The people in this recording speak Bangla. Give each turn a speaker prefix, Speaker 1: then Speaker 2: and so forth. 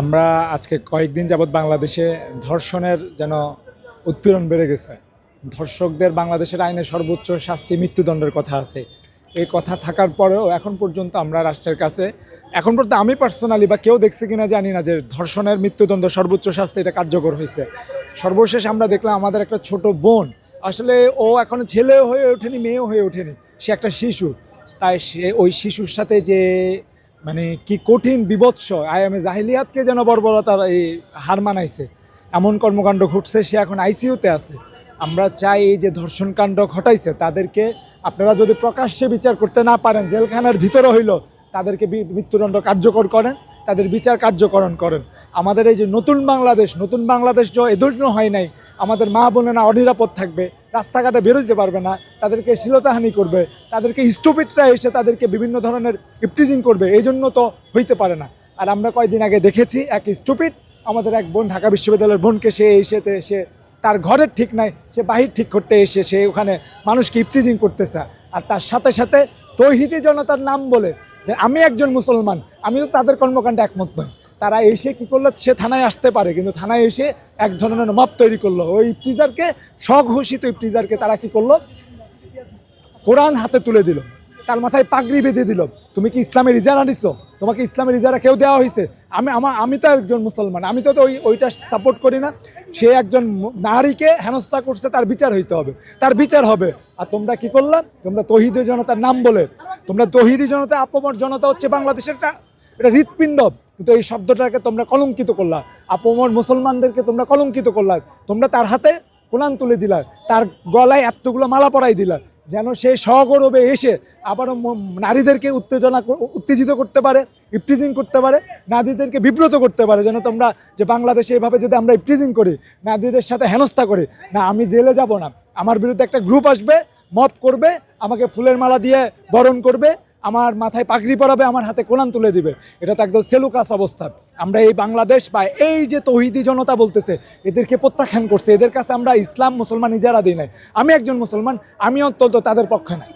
Speaker 1: আমরা আজকে কয়েকদিন যাবৎ বাংলাদেশে ধর্ষণের যেন উৎপীড়ন বেড়ে গেছে। ধর্ষকদের বাংলাদেশের আইনে সর্বোচ্চ শাস্তি মৃত্যুদণ্ডের কথা আছে। এই কথা থাকার পরেও এখন পর্যন্ত আমরা রাষ্ট্রের কাছে, এখন পর্যন্ত আমি পার্সোনালি বা কেউ দেখছে কিনা জানি না যে ধর্ষণের মৃত্যুদণ্ড সর্বোচ্চ শাস্তি এটা কার্যকর হয়েছে। সর্বশেষ আমরা দেখলাম আমাদের একটা ছোট বোন, আসলে ও এখন ছেলেও হয়ে ওঠেনি, মেয়েও হয়ে ওঠেনি। সে একটা শিশু। তাই সে ওই শিশুর সাথে যে মানে কি কঠিন বিভৎস আইএমএ জাহিলিয়াতকে যেন বর্বরতার এই হার মানাইছে। এমন কর্মকাণ্ড ঘটছে, সে এখন আইসিইউতে আছে। আমরা চাই এই যে ধর্ষণকাণ্ড ঘটাইছে, তাদেরকে আপনারা যদি প্রকাশ্যে বিচার করতে না পারেন, জেলখানার ভিতরে হইল, তাদেরকে মৃত্যুদণ্ড কার্যকর করেন, তাদের বিচার কার্যকরণ করেন। আমাদের এই যে নতুন বাংলাদেশ নতুন বাংলাদেশ যে এধৈর্য হয় নাই। আমাদের মা বোনেরা অনিরাপদ থাকবে। রাস্তাঘাটে বেরোতে পারবে না, তাদেরকে শ্লীলতাহানি করবে, তাদেরকে স্টুপিটরা এসে তাদেরকে বিভিন্ন ধরনের ইপটিজিং করবে, এই জন্য তো হইতে পারে না। আর আমরা কয়েকদিন আগে দেখেছি এক স্টুপিট আমাদের এক বোন ঢাকা বিশ্ববিদ্যালয়ের বোনকে সে এসেতে, সে তার ঘরের ঠিক নাই, সে বাহির ঠিক করতে এসে সে ওখানে মানুষকে ইপটিজিং করতেছে। আর তার সাথে সাথে তৌহিদি জনতার নাম বলে যে, আমি একজন মুসলমান আমি তো তাদের কর্মকাণ্ডে একমত নই। তারা এসে কি করল? সে থানায় আসতে পারে, কিন্তু থানায় এসে এক ধরনের মপ তৈরি করল। ওই ইফতিজারকে স্বঘোষিত ইফতিজারকে তারা কি করল? কোরআন হাতে তুলে দিল। তার মাথায় পাগড়ি বেঁধে দিল। তুমি কি ইসলামের ইজারা নিচ্ছ তোমাকে ইসলামের ইজারা কেউ দেওয়া হয়েছে? আমি, আমার, আমি তো একজন মুসলমান, আমি তো ওই, ওইটা সাপোর্ট করি না। সে একজন নারীকে হেনস্থা করছে, তার বিচার হইতে হবে। তার বিচার হবে। আর তোমরা কি করলা? তোমরা তহিদি জনতার নাম বলে। তোমরা তহিদি জনতা, আপমর জনতা হচ্ছে বাংলাদেশের এটা হৃৎপিণ্ড। কিন্তু এই শব্দটাকে তোমরা কলঙ্কিত করলা। আপমর মুসলমানদেরকে তোমরা কলঙ্কিত করলা। তোমরা তার হাতে কোরআন তুলে দিলা। তার গলায় এতগুলো মালা পরাই দিলা। যেন সে সগৌরবে এসে আবারও নারীদেরকে উত্তেজনা উত্তেজিত করতে পারে, ইপটিজিং করতে পারে, নারীদেরকে বিব্রত করতে পারে। যেন তোমরা যে বাংলাদেশে এভাবে যদি আমরা ইপটিজিং করি, নারীদের সাথে হেনস্থা করি, না, আমি জেলে যাব না। আমার বিরুদ্ধে একটা গ্রুপ আসবে মপ করবে, আমাকে ফুলের মালা দিয়ে বরণ করবে আমার মাথায় পাগড়ি পরাবে, আমার হাতে কোরআন তুলে দিবে। এটা তো একদম সেলুকাস অবস্থা। আমরা এই বাংলাদেশ বা এই যে তহিদি জনতা বলতেছে, এদেরকে প্রত্যাখ্যান করছে। এদের কাছে আমরা ইসলাম মুসলমান ইজারা দিই নাই। আমি একজন মুসলমান, আমি অন্তত তাদের পক্ষে নাই।